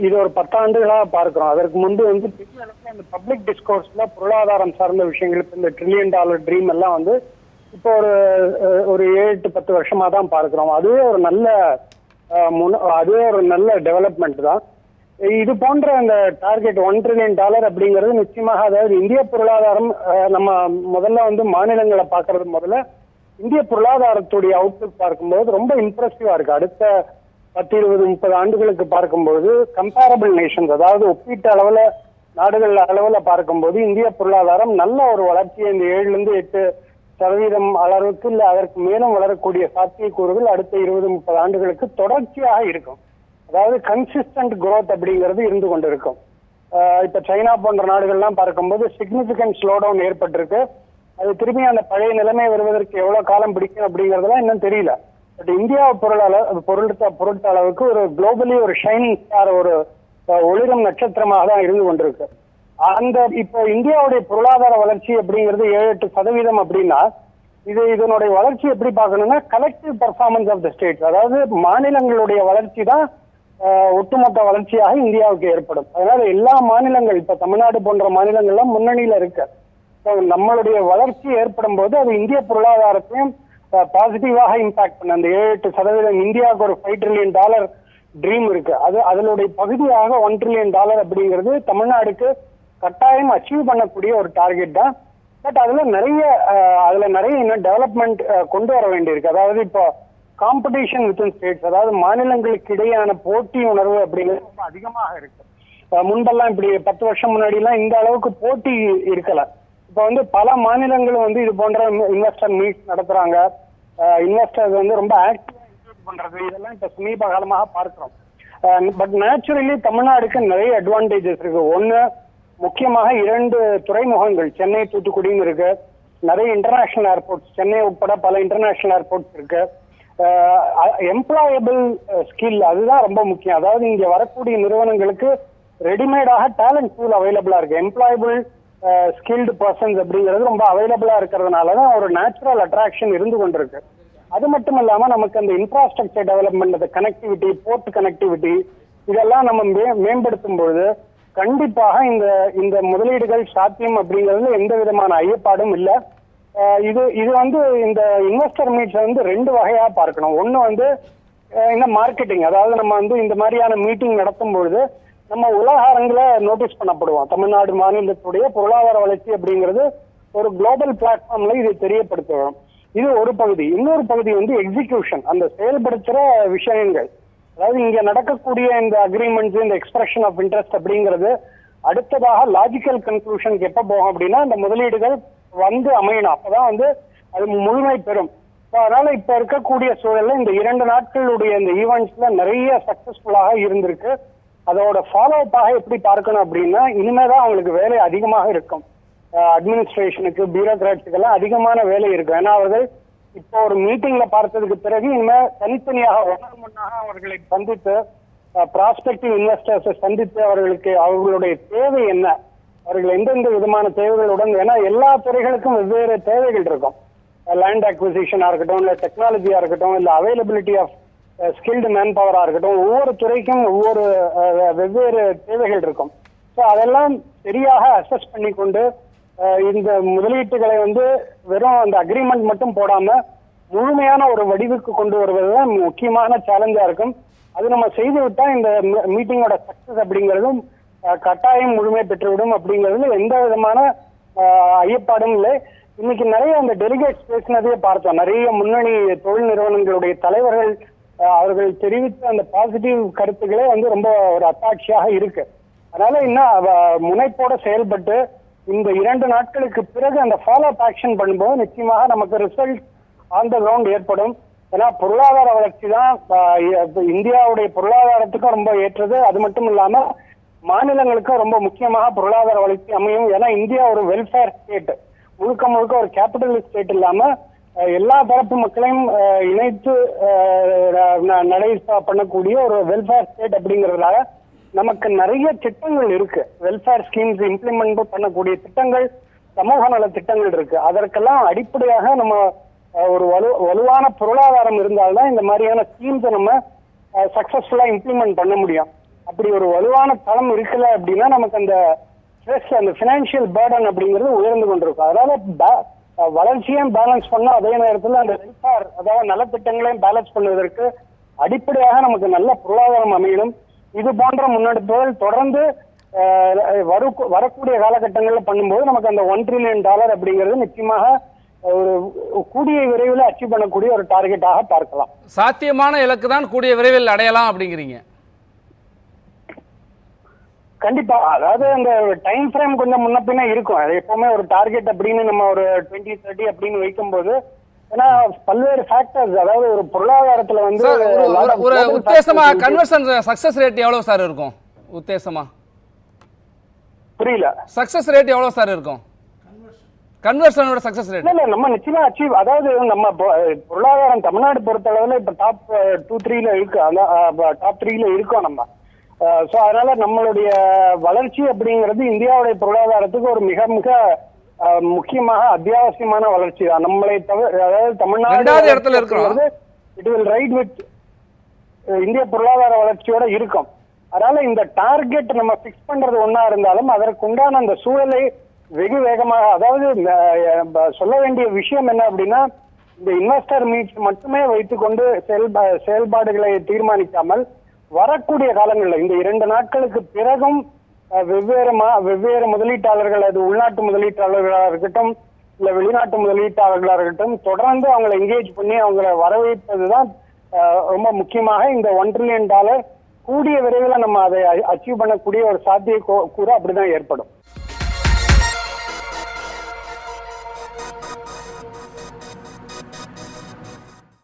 இது ஒரு பத்தாண்டுகளா பார்க்கிறோம். அதற்கு முன்பு வந்து பெரிய அளவுல இந்த பப்ளிக் டிஸ்கோர்ஸ்ல பொருளாதாரம் சார்ந்த விஷயங்களுக்கு இந்த ட்ரில்லியன் டாலர் ட்ரீம் எல்லாம் வந்து இப்போ ஒரு ஒரு ஏழு எட்டு பத்து வருஷமா தான் பார்க்கிறோம். அதுவே ஒரு நல்ல அஹ், அதுவே ஒரு நல்ல டெவலப்மெண்ட் தான். இது போன்ற அந்த டார்கெட் ஒன் ட்ரில்லியன் டாலர் அப்படிங்கிறது நிச்சயமாக அதாவது இந்திய பொருளாதாரம் நம்ம முதல்ல வந்து மாநிலங்களை பார்க்கறது முதல்ல இந்திய பொருளாதாரத்துடைய அவுட்லுக் பார்க்கும்போது ரொம்ப இம்ப்ரெசிவா இருக்கு. அடுத்த பத்து இருபது முப்பது ஆண்டுகளுக்கு பார்க்கும்போது கம்பேரபிள் நேஷன்ஸ் அதாவது ஒப்பீட்டு அளவில் நாடுகள் அளவில் பார்க்கும்போது இந்திய பொருளாதாரம் நல்ல ஒரு வளர்ச்சியை இந்த ஏழுல இருந்து எட்டு சதவீதம் அளவுக்கு இல்லை அதற்கு மேலும் வளரக்கூடிய சாத்தியக்கூறுகள் அடுத்த இருபது முப்பது ஆண்டுகளுக்கு தொடர்ச்சியாக இருக்கும். அதாவது கன்சிஸ்டன்ட் குரோத் அப்படிங்கிறது இருந்து கொண்டிருக்கும். ஆஹ் இப்ப சைனா போன்ற நாடுகள்லாம் பார்க்கும்போது சிக்னிபிகன்ட் ஸ்லோடவுன் ஏற்பட்டிருக்கு. அது திரும்பி அந்த பழைய நிலைமை வருவதற்கு எவ்வளவு காலம் பிடிக்கும் அப்படிங்கறதெல்லாம் இன்னும் தெரியல. பட் இந்தியா பொருளாளர் பொருள் பொருட்ட அளவுக்கு ஒரு குளோபலி ஒரு ஷைனிங் ஸ்டார் ஒரு ஒளிரும் நட்சத்திரமாக தான் இருந்து கொண்டிருக்கு. அந்த இப்போ இந்தியாவுடைய பொருளாதார வளர்ச்சி அப்படிங்கிறது ஏழு எட்டு சதவீதம் அப்படின்னா இது இதனுடைய வளர்ச்சி எப்படி பார்க்கணும்னா collective performance of the state அதாவது மாநிலங்களுடைய வளர்ச்சி தான் ஆஹ், ஒட்டுமொத்த வளர்ச்சியாக இந்தியாவுக்கு ஏற்படும். அதனால எல்லா மாநிலங்கள் இப்ப தமிழ்நாடு போன்ற மாநிலங்கள்லாம் முன்னணியில இருக்கு. நம்மளுடைய வளர்ச்சி ஏற்படும் போது அது இந்திய பொருளாதாரத்தையும் பாசிட்டிவாக இம்பாக்ட் பண்ண அந்த ஏழு எட்டு சதவீதம் இந்தியாவுக்கு ஒரு ஃபைவ் ட்ரில்லியன் டாலர் ட்ரீம் இருக்கு. அது அதனுடைய பகுதியாக ஒன் ட்ரில்லியன் டாலர் அப்படிங்கிறது தமிழ்நாடுக்கு கட்டாயம் அச்சீவ் பண்ணக்கூடிய ஒரு டார்கெட் தான். பட் அதுல நிறைய அதுல நிறைய இன்னும் டெவலப்மெண்ட் கொண்டு வர வேண்டியிருக்கு. அதாவது இப்போ காம்படிஷன் வித்தின் ஸ்டேட்ஸ் அதாவது மாநிலங்களுக்கு இடையான போட்டி உணர்வு அப்படிங்கிறது ரொம்ப அதிகமாக இருக்கு. முன்பெல்லாம் இப்படி பத்து வருஷம் முன்னாடி எல்லாம் இந்த அளவுக்கு போட்டி இருக்கல. இப்போ வந்து பல மாநிலங்களும் வந்து இது போன்ற இன்வெஸ்டர் மீட் நடத்துறாங்க. இன்வெஸ்டர்ஸ் வந்து ரொம்ப ஆக்டிவா இன்க்ளூட் பண்றது இதெல்லாம் இப்ப சமீப காலமாக பார்க்கிறோம். பட் நேச்சுரலி தமிழ்நாடுக்கு நிறைய அட்வான்டேஜஸ் இருக்கு. ஒண்ணு முக்கியமாக இரண்டு துறைமுகங்கள் சென்னை தூத்துக்குடின்னு இருக்கு. நிறைய இன்டர்நேஷனல் ஏர்போர்ட்ஸ் சென்னை உட்பட பல இன்டர்நேஷனல் ஏர்போர்ட்ஸ் இருக்கு. எம்ப்ளாயபிள் ஸ்கில் அதுதான் ரொம்ப முக்கியம். அதாவது இங்க வரக்கூடிய நிறுவனங்களுக்கு ரெடிமேடாக டேலண்ட் பூல் அவைலபிளா இருக்கு. எம்ப்ளாயபிள் ஸ்கில்டு பர்சன்ஸ் அப்படிங்கிறது ரொம்ப அவைலபிளா இருக்கிறதுனால தான் ஒரு நேச்சுரல் அட்ராக்ஷன் இருந்து கொண்டிருக்கு. அது மட்டும் இல்லாம நமக்கு அந்த இன்ஃப்ராஸ்ட்ரக்சர் டெவலப்மெண்ட் அந்த கனெக்டிவிட்டி போர்ட் கனெக்டிவிட்டி இதெல்லாம் நம்ம மே- மேம்படுத்தும் பொழுது கண்டிப்பாக இந்த இந்த முதலீடுகள் சாத்தியம் அப்படிங்கிறதுல எந்த விதமான ஐயப்பாடும் இல்லை. இது இது வந்து இந்த இன்வெஸ்டர் மீட்ஸ் வந்து ரெண்டு வகையா பார்க்கணும். ஒன்று வந்து இந்த மார்க்கெட்டிங் அதாவது நம்ம வந்து இந்த மாதிரியான மீட்டிங் நடத்தும் பொழுது நம்ம உலக அரங்குல நோட்டீஸ் பண்ணப்படுவோம். தமிழ்நாடு மாநிலத்துடைய பொருளாதார வளர்ச்சி அப்படிங்கிறது ஒரு குளோபல் பிளாட்ஃபார்ம்ல இதை தெரியப்படுத்துவோம் இது ஒரு பகுதி. இன்னொரு பகுதி வந்து எக்ஸிகியூஷன் அந்த செயல்படுத்துற விஷயங்கள். அதாவது இங்க நடக்கக்கூடிய இந்த அக்ரிமெண்ட்ஸ் இந்த எக்ஸ்பிரஷன் ஆஃப் இன்ட்ரெஸ்ட் அப்படிங்கிறது அடுத்ததாக லாஜிக்கல் கன்க்ளூஷனுக்கு எப்ப போகும் அப்படின்னா இந்த முதலீடுகள் வந்து அமையணும். அப்பதான் வந்து அது முழுமை பெறும். அதனால இப்ப இருக்கக்கூடிய சூழல்ல இந்த இரண்டு நாட்களுடைய இந்த ஈவெண்ட்ஸ்ல நிறைய சக்சஸ்ஃபுல்லாக இருந்திருக்கு. அதோட ஃபாலோ அப்பாக எப்படி பார்க்கணும் அப்படின்னா இனிமேதான் அவங்களுக்கு வேலை அதிகமாக இருக்கும். அட்மினிஸ்ட்ரேஷனுக்கு பியூரோக்ராட்ஸுக்கெல்லாம் அதிகமான வேலை இருக்கும். ஏன்னா அவர்கள் இப்போ ஒரு மீட்டிங்ல பார்த்ததுக்கு பிறகு இனிமே தனித்தனியாக ஒன்றாம் ஒன்றாக அவர்களை சந்தித்து ப்ராஸ்பெக்டிவ் இன்வெஸ்டர்ஸை சந்தித்து அவர்களுக்கு அவர்களுடைய தேவை என்ன? அவர்கள் எந்தெந்த விதமான தேவைகளுடன் ஏன்னா எல்லா துறைகளுக்கும் வெவ்வேறு தேவைகள் இருக்கும். லேண்ட் அக்விசிஷனா இருக்கட்டும் இல்லை டெக்னாலஜியா இருக்கட்டும் இல்லை அவைலபிலிட்டி ஆஃப் ஸ்கில்டு மேன் பவரா இருக்கட்டும் ஒவ்வொரு துறைக்கும் ஒவ்வொரு வெவ்வேறு தேவைகள் இருக்கும். ஸோ அதெல்லாம் சரியாக அசஸ் பண்ணி கொண்டு இந்த முதலீட்டுகளை வந்து வெறும் அந்த அக்ரிமெண்ட் மட்டும் போடாம முழுமையான ஒரு வடிவுக்கு கொண்டு வருவதுதான் முக்கியமான சேலஞ்சா இருக்கும். அது நம்ம செய்து விட்டா இந்த மீட்டிங்கோட சக்சஸ் அப்படிங்கிறதும் அஹ், கட்டாயம் முழுமை பெற்றுவிடும் அப்படிங்கிறதுல எந்த விதமான ஐயப்பாடும் இல்லை. இன்னைக்கு நிறைய அந்த டெலிகேட்ஸ் பேசினதையே பார்த்தோம். நிறைய முன்னணி தொழில் நிறுவனங்களுடைய தலைவர்கள் அவர்கள் தெரிவித்த அந்த பாசிட்டிவ் கருத்துக்களே வந்து ரொம்ப ஒரு அத்தாட்சியாக இருக்கு. அதனால இன்னும் முனைப்போட செயல்பட்டு இந்த இரண்டு நாட்களுக்கு பிறகு அந்த ஃபாலோ அப் ஆக்ஷன் பண்ணும்போது நிச்சயமாக நமக்கு ரிசல்ட் ஆன் த கிரவுண்ட் ஏற்படும். ஏன்னா பொருளாதார வளர்ச்சி தான் இந்தியாவுடைய பொருளாதாரத்துக்கும் ரொம்ப ஏற்றது. அது மட்டும் இல்லாம மாநிலங்களுக்கும் ரொம்ப முக்கியமாக பொருளாதார வளர்ச்சி அமையும். ஏன்னா இந்தியா ஒரு வெல்ஃபேர் ஸ்டேட் முழுக்க முழுக்க ஒரு கேபிட்டலிஸ்ட் ஸ்டேட் இல்லாம எல்லா தரப்பு மக்களையும் இணைத்து நடை பண்ணக்கூடிய ஒரு வெல்ஃபேர் ஸ்டேட் அப்படிங்கறதுனால நமக்கு நிறைய திட்டங்கள் இருக்கு. வெல்ஃபேர் ஸ்கீம்ஸ் இம்ப்ளிமெண்ட் பண்ணக்கூடிய திட்டங்கள் சமூக நல திட்டங்கள் இருக்கு. அதற்கெல்லாம் அடிப்படையாக நம்ம ஒரு வலு வலுவான பொருளாதாரம் இருந்தால்தான் இந்த மாதிரியான ஸ்கீம்ஸை நம்ம சக்சஸ்ஃபுல்லா இம்ப்ளிமெண்ட் பண்ண முடியும். அப்படி ஒரு வலுவான தளம் இருக்கல அப்படின்னா நமக்கு அந்த ஸ்ட்ரெஸ் அந்த பினான்சியல் பேர்டன் அப்படிங்கிறது உயர்ந்து கொண்டிருக்கும். அதனால வளர்ச்சியும் பேலன்ஸ் பண்ண அதே நேரத்தில் அந்த வெல்ஃபேர் அதாவது நலத்திட்டங்களையும் பேலன்ஸ் பண்ணுவதற்கு அடிப்படையாக நமக்கு நல்ல பொருளாதாரம் அமையணும். இது போன்ற முன்னெடுப்புகள் தொடர்ந்து வரு வரக்கூடிய காலகட்டங்களில் பண்ணும்போது நமக்கு அந்த ஒன் ட்ரில்லியன் டாலர் அப்படிங்கிறது நிச்சயமாக ஒரு கூடிய விரைவில் அச்சீவ் பண்ணக்கூடிய ஒரு டார்கெட்டாக பார்க்கலாம். சாத்தியமான இலக்கு தான் கூடிய விரைவில் அடையலாம் அப்படிங்கிறீங்க. கண்டிப்பா. அதாவது அந்த டைம் ஃப்ரேம் கொஞ்சம் முன்ன பின்ன இருக்கும். அது எப்பவுமே ஒரு டார்கெட் அப்படின்னு நம்ம ஒரு டுவெண்ட்டி தேர்ட்டி அப்படின்னு வைக்கும்போது ஏன்னா பல்வேறு ஃபேக்டர்ஸ் அதாவது ஒரு பொருளாதாரத்துல வந்து ஒரு உத்தேசமா. கன்வர்ஷன் சக்சஸ் ரேட் எவ்வளவு சார் இருக்கும்? உத்தேசமா? புரியல. சக்சஸ் ரேட் எவ்வளவு சார் இருக்கும்? கன்வர்ஷனோட சக்சஸ் ரேட் இல்ல நம்ம நிச்சயமா அச்சீவ் அதாவது நம்ம பொருளாதாரம் தமிழ்நாடு பொறுத்தளவுல இப்ப டாப் டூ த்ரீல இருக்கு. டாப் த்ரீல இருக்கோம் நம்ம. சோ அதனால நம்மளுடைய வளர்ச்சி அப்படிங்கிறது இந்தியாவுடைய பொருளாதாரத்துக்கு ஒரு மிக மிக முக்கியமாக அத்தியாவசியமான வளர்ச்சி தான் நம்மளை தவிர அதாவது தமிழ்நாடு இடத்துல இருக்கிறோம். இட் வில் ரைட் வித் இந்திய பொருளாதார வளர்ச்சியோட இருக்கும் அதனால இந்த டார்கெட் நம்ம பிக்ஸ் பண்றது ஒண்ணா இருந்தாலும் அதற்கு உண்டான அந்த சூழலை வெகு வேகமாக அதாவது சொல்ல வேண்டிய விஷயம் என்ன அப்படின்னா இந்த இன்வெஸ்டர் மீட்ஸ் மட்டுமே வைத்துக்கொண்டு செயல்பா செயல்பாடுகளை தீர்மானிக்காமல் வரக்கூடிய காலங்களில் இந்த இரண்டு நாட்களுக்கு பிறகும் வெவ்வேறு மா வெவ்வேறு முதலீட்டாளர்கள் அது உள்நாட்டு முதலீட்டாளர்களாக இருக்கட்டும் இல்ல வெளிநாட்டு முதலீட்டாளர்களாக இருக்கட்டும் தொடர்ந்து அவங்களை என்கேஜ் பண்ணி அவங்கள வரவேற்பதுதான் ரொம்ப முக்கியமாக இந்த ஒன் ட்ரில்லியன் டாலர் கூடிய விரைவில் நம்ம அதை அச்சீவ் பண்ணக்கூடிய ஒரு சாத்திய கூற அப்படிதான் ஏற்படும்.